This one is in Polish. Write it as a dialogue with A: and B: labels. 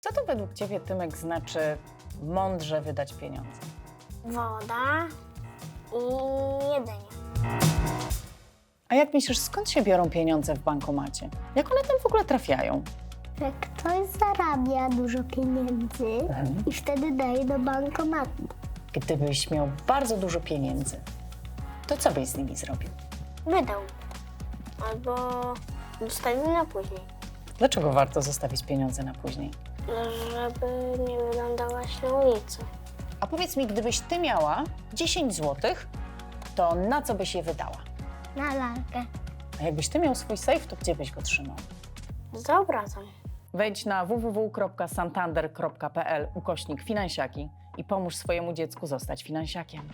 A: Co to według Ciebie, Tymek, znaczy mądrze wydać pieniądze?
B: woda i jedzenie.
A: A jak myślisz, skąd się biorą pieniądze w bankomacie? Jak one tam w ogóle trafiają?
B: Jak ktoś zarabia dużo pieniędzy i wtedy daje do bankomatu.
A: Gdybyś miał bardzo dużo pieniędzy, to co byś z nimi zrobił?
B: Wydał. Albo zostawił na później.
A: Dlaczego warto zostawić pieniądze na później?
B: Żeby nie wyglądałaś na ulicy.
A: A powiedz mi, gdybyś ty miała 10 zł, to na co byś je wydała?
B: Na lalkę.
A: A jakbyś ty miał swój safe, to gdzie byś go trzymał?
B: Za obrazem.
A: Wejdź na www.santander.pl ukośnik finansiaki i pomóż swojemu dziecku zostać finansiakiem.